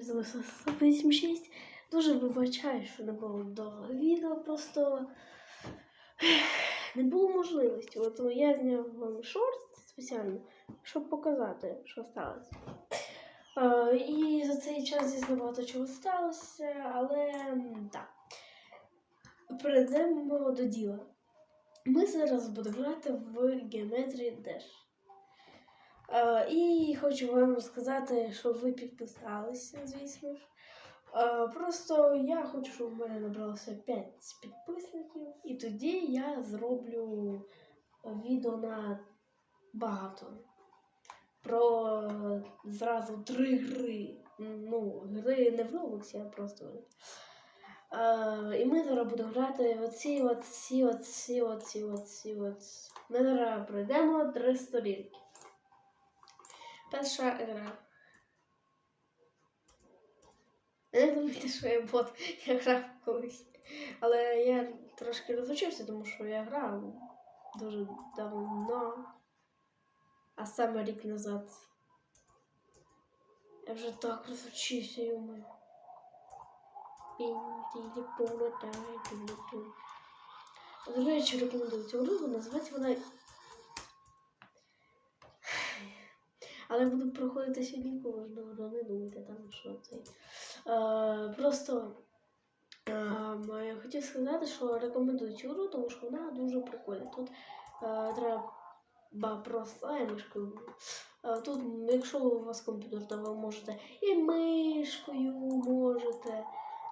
Я залишила 186. Дуже вибачаю, що не було довго відео, просто не було можливості. От я зняв вам шорт спеціально, щоб показати, що сталося. Е, і за цей час звісно багато чого сталося, але так. Перейдемо до діла. Ми зараз будемо грати в Geometry Dash. Е, і хочу вам сказати, що ви підписалися, звісно ж. Е, просто я хочу, щоб у мене набралося 5 підписників, і тоді я зроблю відео на багато. Про зразу три гри. Ну, гри не в Roblox, а просто. Е, і ми зараз будемо грати оці, оці, оці, оці, оці, оці. Ми зараз пройдемо три сторінки. Перша гра. Не думайте, що я бот, я грав колись. Але я трошки розучився, тому що я грав дуже давно. А саме рік назад. Я вже так розучився, йому. До речі, рекомендую цю гру, називається вона. Але буду проходити сьогодні кожного, не думайте там, що це. Е, просто е, хотів сказати, що рекомендую цю гру, тому що вона дуже прикольна. Тут е, треба просто а, мишкою. Е, тут, якщо у вас комп'ютер, то ви можете і мишкою можете,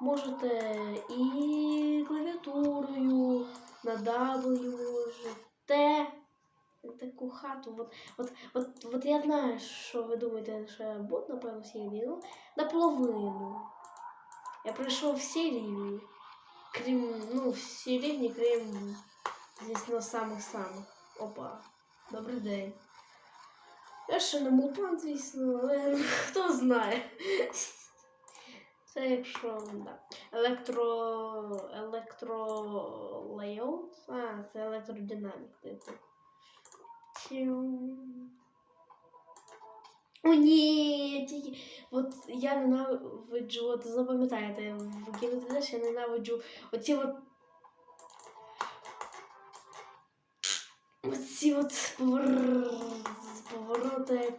можете і клавіатурою, на W можете. Таку хату. От, от, от, от я знаю, що ви думаєте, що я бот, напевно, всі рівні. Ну, наполовину. Я пройшов всі рівні. Крім, ну, всі рівні, крім, звісно, самих-самих. Опа. Добрий день. Я ще не мутант, звісно, але хто знає. Це якщо, да. Електро... Електролейаут. А, це електродинамік, типу. О, ні, тільки. От я ненавиджу, от запам'ятаєте, в Гімнатидеш я ненавиджу оці от. Оці от повороти.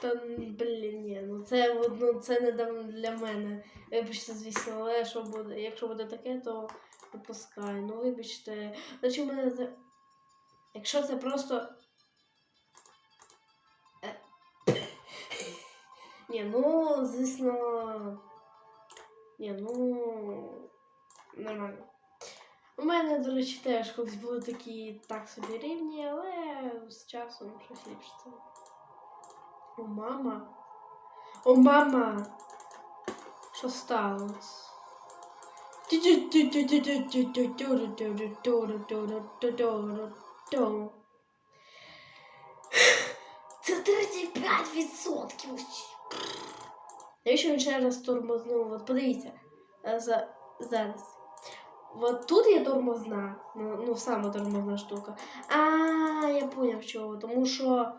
Та блін, ні, ну це ну, це не для мене. Вибачте, звісно, але що буде, якщо буде таке, то випускаю. Ну вибачте. Значить, у мене. Якщо це просто. Е. Ні, ну, звісно. Ні, ну. Нормально. У мене, до речі, теж колись були такі так собі рівні, але з часом щось ліпшиться. О, мама. О, мама. Що сталося? Це 35%. Якщо він ще раз тормознув, от подивіться, е, за, зараз. От тут є тормозна, ну, ну саме тормозна штука. А, я поняв чого, тому що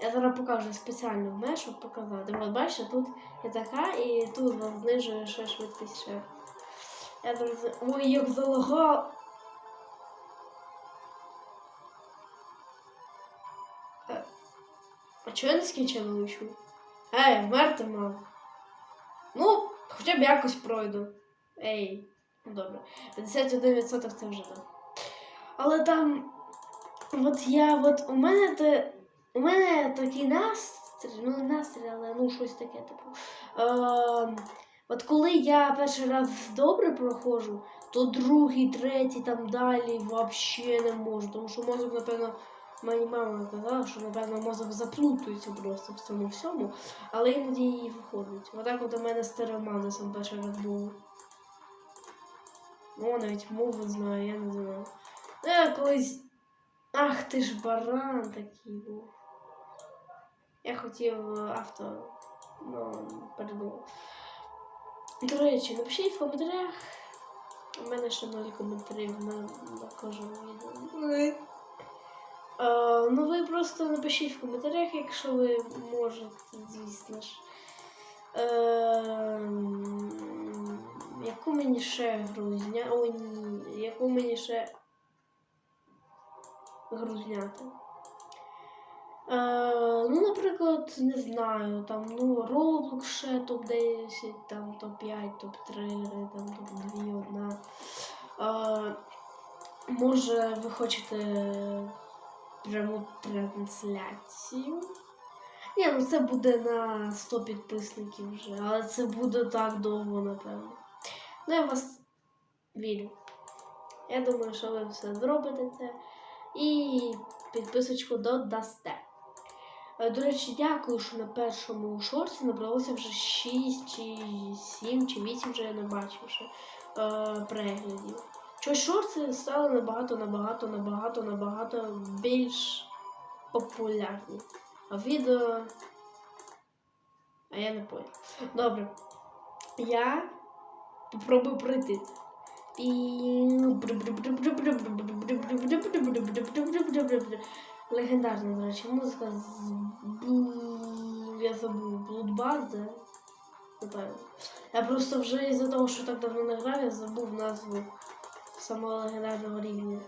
я зараз покажу спеціально в щоб показати. От бачите, тут є така і тут вам знижує ще швидкість ще. Я зараз... Ой, як залагав. А чого я не скінчено учу? Ей, вмерти мав. Ну, хоча б якось пройду. Ей, ну добре. 51% це вже так. Але там. От я, от у мене те. У мене такий настрій, ну не настрій, але ну щось таке, типу. Е, от коли я перший раз добре проходжу, то другий, третій там далі взагалі не можу. Тому що мозок, напевно, мені мама казала, що, напевно, мозок заплутується просто в цьому всьому, але іноді її виходить. Отак от у мене з стереоманусом перший раз було. Ну, навіть мову знаю, я не знаю. Ну, я колись. Ах ти ж баран такий був. Я хотів е, авто, ну, передумав. До речі, напишіть в коментарях. У мене ще ноль коментарів на, на кожному відео. Е, ну ви просто напишіть в коментарях, якщо ви можете, звісно ж. Ем, яку мені ще гру зня... Ой, ні, яку мені ще гру зняти? Е, ну, наприклад, не знаю, там, ну, Roblox ще топ-10, там топ-5, топ-3, там топ-2, одна. Е, може, ви хочете пряму трансляцію? Ні, ну це буде на 100 підписників вже, але це буде так довго, напевно. Ну, я вас вірю. Я думаю, що ви все зробите це. І підписочку додасте. Е, До речі, дякую, що на першому шорті набралося вже 6 чи 7 чи 8, вже я не бачив ще е, переглядів. Що шорти стали набагато, набагато, набагато, набагато більш популярні. А відео. А я не понял. Добре. Я попробую пройти це. Легендарна, до речі, музика з я забув Bloodbath, да? Напевно. Я просто вже із-за того, що так давно не грав, я забув назву самого легендарного рівня.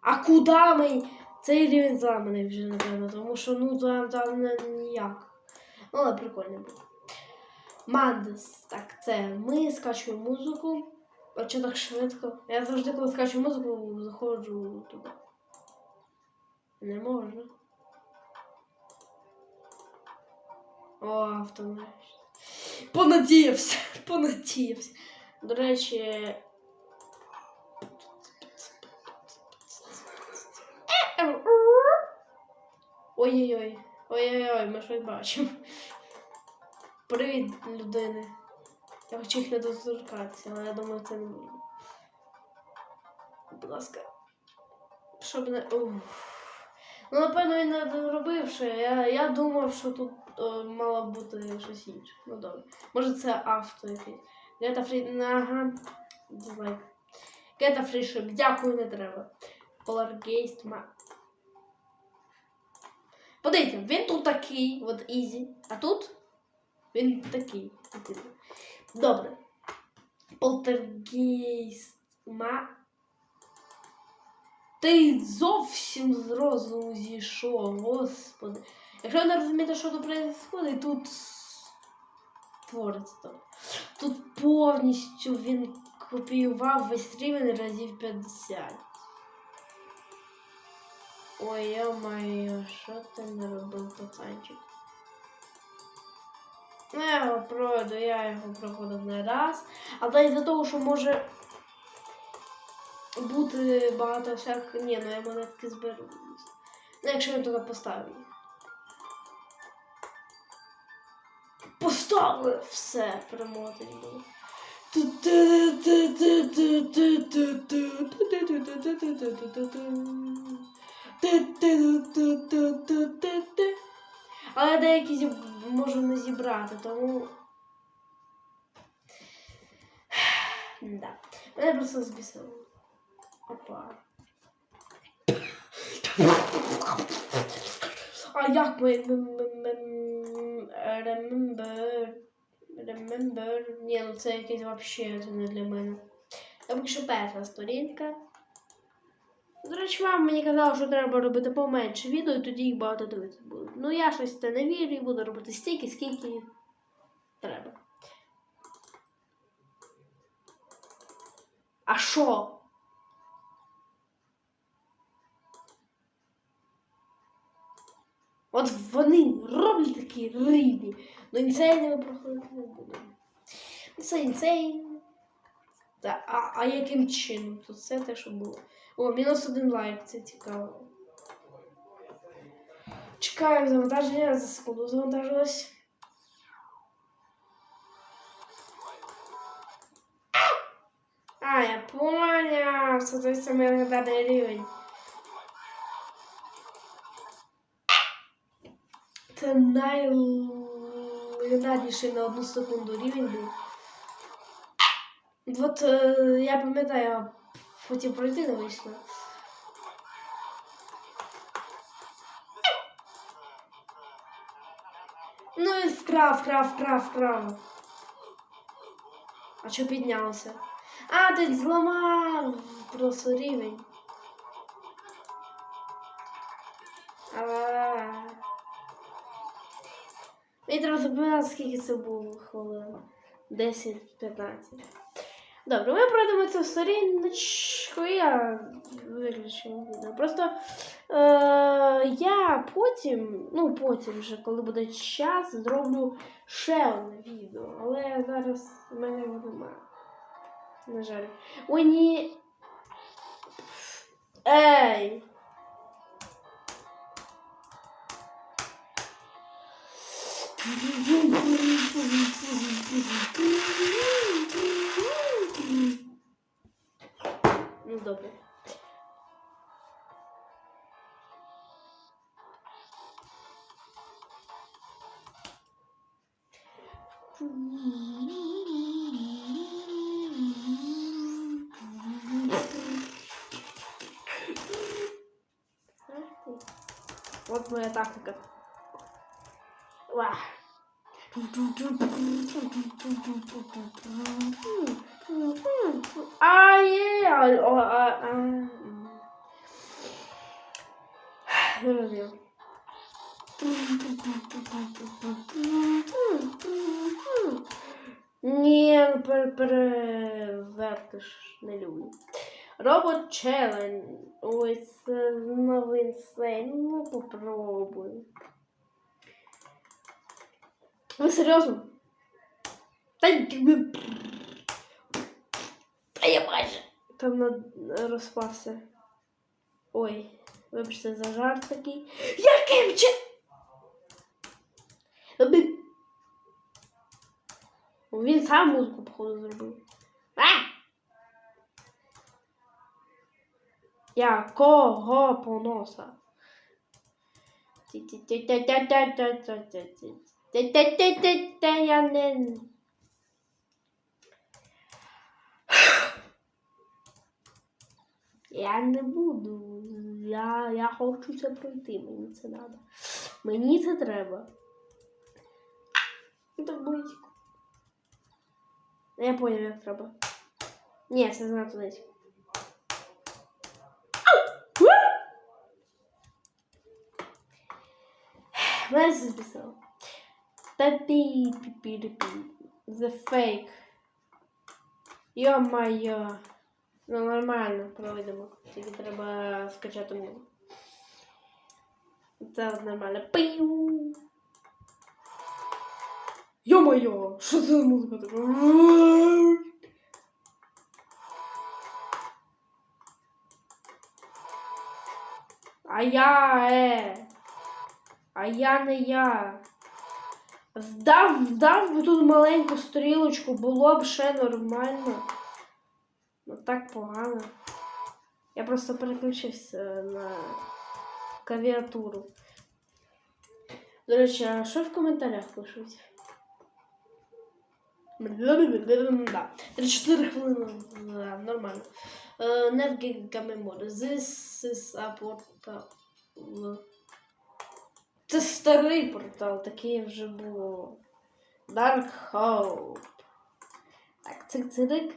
А куди ми? Цей рівень зламаний вже, напевно, тому що ну там, там ніяк. Ну, але прикольно було. Мандес. Так, це ми скачуємо музику. А чого так швидко? Я завжди, коли скачу музику, заходжу туди. Не можна. О, автоматично. Понадіявся, понадіявся. До речі. Ой-ой-ой. Ой-ой-ой, ми щось бачимо. Привіт, людини. Я хочу їх не доторкатися, але я думаю, це не можна. Будь ласка. Щоб не. Ух. Ну, напевно, він не доробив ще. Я, я думав, що тут о, мало бути щось інше. Ну добре. Може це авто якесь. Гета фрі. Ага. Дизлайк. Гета фрішип. Дякую, не треба. Ма. Подивіться, він тут такий, от ізі. А тут він такий. Добре. Полтергейст ма. Ти зовсім з розуму зійшов, господи. Якщо ви не розумієте, що тут відбувається, тут твориться. Тут повністю він копіював весь рівень разів 50. Ой, йо-моє, що ти не робив, пацанчик? Ну, я його пройду, я його проходив не раз. Але із-за того, що може бути багато всяких. Ні, ну я монетки зберу. Ну, якщо він туди поставив. Поставили все, перемотати було. Але деякі зіб- можу не зібрати, тому. Да. Мене просто збісило. Опа. А як ми remember remember Ні, ну це якесь вообще не для мене. Поки що перша сторінка. До речі, мама мені казала, що треба робити поменше відео, і тоді їх багато дивитися буде. Ну я щось це не вірю і буду робити стільки, скільки треба. А що? От вони роблять такі рибні. Ну інсейни ми проходити не будемо. Ну, Це інсейн. Та, а, а яким чином? Тут все те, що було. О, мінус один лайк, це цікаво. Чекаємо завантаження, за секунду завантажилось. А, я понял, це той самий легендарний рівень. Це найлегендарніший на одну секунду рівень був. От е, я пам'ятаю, хотів пройти, не вийшло. Ну і з вправо, вправо, вправо, вправо. А що піднявся? А, ти зламав просто рівень. А. Мені треба запам'ятати, скільки це було хвилин. 10-15. Добре, ми пройдемо цю сторіночку, я виключу відео. Просто е, я потім, ну потім вже, коли буде час, зроблю ще одне відео. Але зараз в мене його немає. На жаль. Ой, ні. Ей! Ну, добре. Вот моя тактика. Ва. А, є, а, а, а, а. Зрозумів. Ні, ну, пере, перевертиш, не люблю. Робот челендж. Ой, це новий сцен. Ну, попробуй. Ви серйозно? Та, а я майже. Там над... розпався. Ой, вибачте за жарт такий. Яким чи? Він сам музику, походу, зробив. А! кого поноса? Я не... Я не буду. Я, я хочу це пройти. Мені це треба. Мені це треба. Так близько. Я поняв, як треба. Ні, це. Ау! У! Мене це збісило. Та-пі, пі-пі-пі. The fake. Йо-майо. Ну, нормально, пройдемо. Тільки треба скачати мову. Це нормально. Пиу. Йо-моє, що за музика така? А я, е. А я не я. Вдав, вдав би тут маленьку стрілочку, було б ще нормально. Так погано. Я просто переключився на клавіатуру. До речі, а що в коментарях пишуть? Да. 3-4 хвилини Да, нормально. Е, Не в гігамеморі. This is a portal. Це старий портал, такий вже було. Dark Hope. Так, цик-цирик.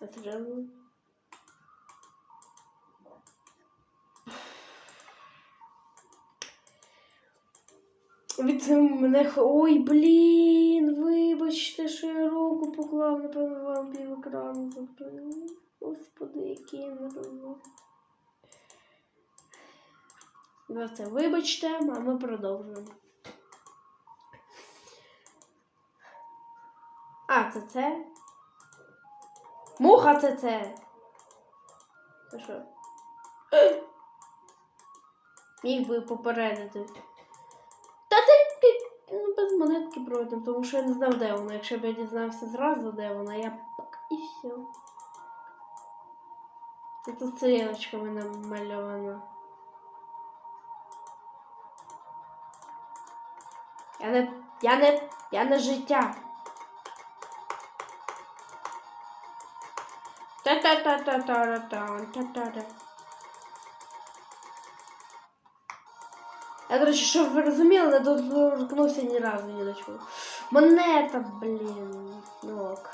Это же... Від мене Ой, блін, вибачте, що я руку поклав, напевно, вам пів екрану. Господи, який я не за це вибачте, а ми продовжуємо. А, це це? Муха це це. Це що? Міг би попередити. Та ки- ну, без монетки пройдемо, тому що я не знав, де вона. Якщо б я дізнався зразу, де вона, я пак і все. Це тут стрілочками намальовано. Я не. Я не. Я не життя. Та-та-та-та-та-та-та-та-та. Я, до речі, щоб ви розуміли, не доторкнувся ні разу ні до чого. Монета, блін. Ну ок.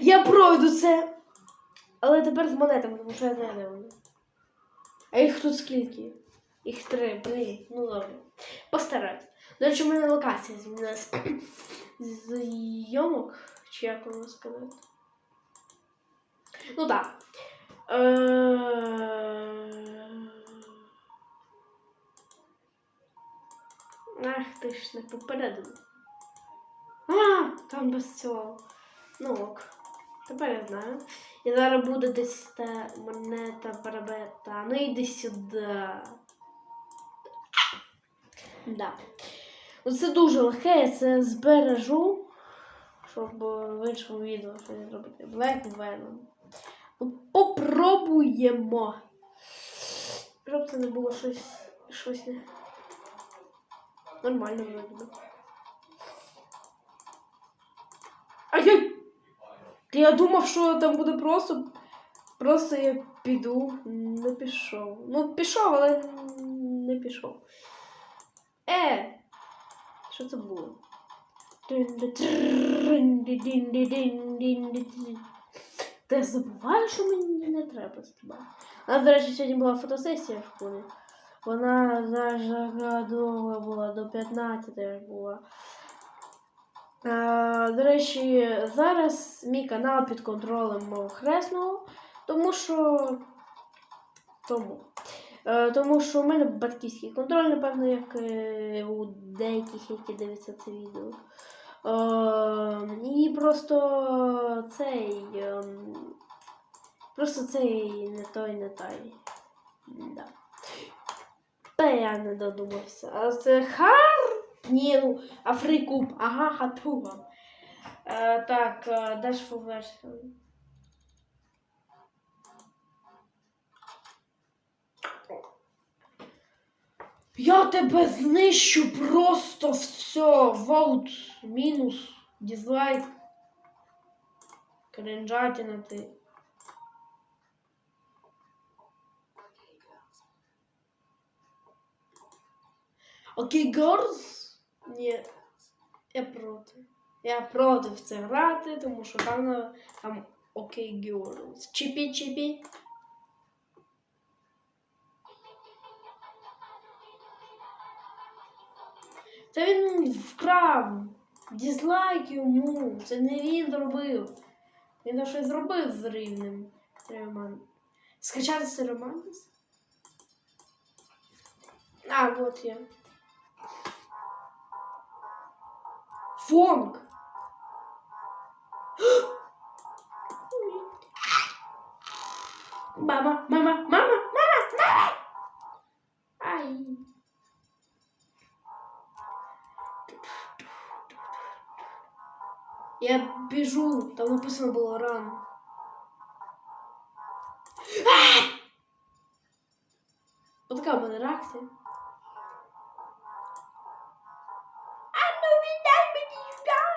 Я пройду це. Але тепер з монетами, тому що я знаю. А їх тут скільки? Їх три, блін. Ну добре. Постараюсь. До речі, у мене локація змінилась. Зйомок, чи як воно сказати? Ну так. Е, Ах, ти ж не попередив. А, там без цього. Ну ок. Тепер я знаю. І зараз буде десь та монета парабета. Ну йди сюди. Да. Це дуже легке, я це збережу, щоб в іншому відео щось зробити. Black. Ну, попробуємо. Щоб це не було щось, щось не. Нормально вроді би. А я. Я думав, що там буде просто. Просто я піду. Не пішов. Ну, пішов, але не пішов. Е! Що це було? Ти забуваєш, що мені не треба. У нас, до речі, сьогодні була фотосесія в школі. Вона зажагадова була, до 15 аж була. До речі, зараз мій канал під контролем мого хресного, тому що. Тому. Е, Тому що у мене батьківський контроль, напевно, як е, у деяких, які дивляться це відео. Е, І просто цей. ем, Просто цей не той, не той. Да. Та я не додумався. А це хар. Ні, ну, Африкуб. Ага, хату вам. Так, е, Dash Я тебе знищу просто все. Воут, мінус, дизлайк. Кринжатина ти. Окей, girls? Ні. Я проти. Я проти в це грати, тому що там, там окей, girls. Чіпі-чіпі. Це він вкрав. Дізлайк йому. Це не він зробив. Він щось зробив з рівнем. Роман. Скачати це романс? А, вот я. Фонг. Мама, мама, мама, мама, мама. Ай. Я біжу, там написано було ран. Ось така в мене реакція. А ну віддай мені удар!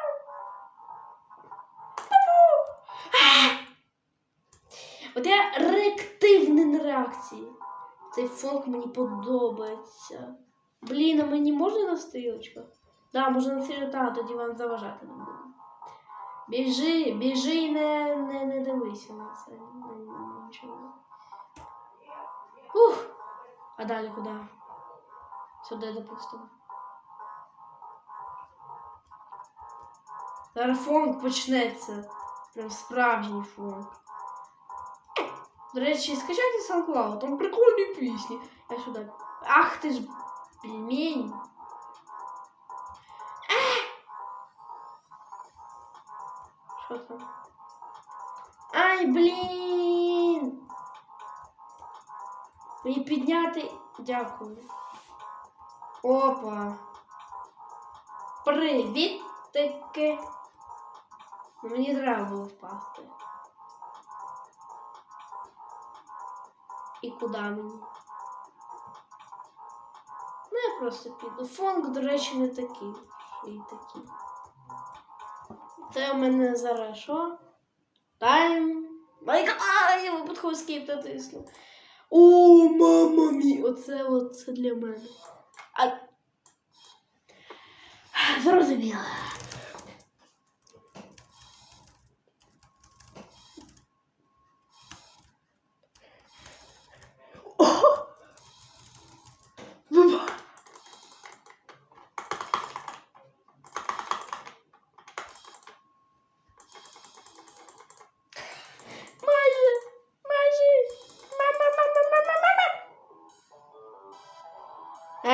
От я реактивний на реакції. Цей фонк мені подобається. Блін, а мені можна на стрілочках? Да, можна на стрілочках, тоді вам заважати. Біжи, біжи і не, не, не дивися на це. Ух! А далі куди? Сюди допустимо. Зараз фонк почнеться. Прям справжній фонк. До речі, скачайте SoundCloud, там прикольні пісні. Я сюди. Ах ти ж пельмень. Ай, блін! Мені підняти. Дякую. Опа. Привіт таки. Мені треба було впасти. І куди мені? Ну, я просто піду. Фонк, до речі, не такий. І такий. Це у мене зараз що? Тайм. Майка, я випадково скейп натисну. О, мама мі! Оце оце для мене. А... Зрозуміла.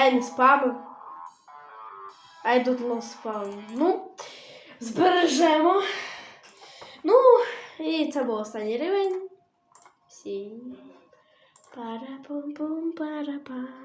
Ей, спаму. I don't love spam. Ну, збережемо. Ну, і це був останній рівень. Всі. Пара-пум-пум, пара-па.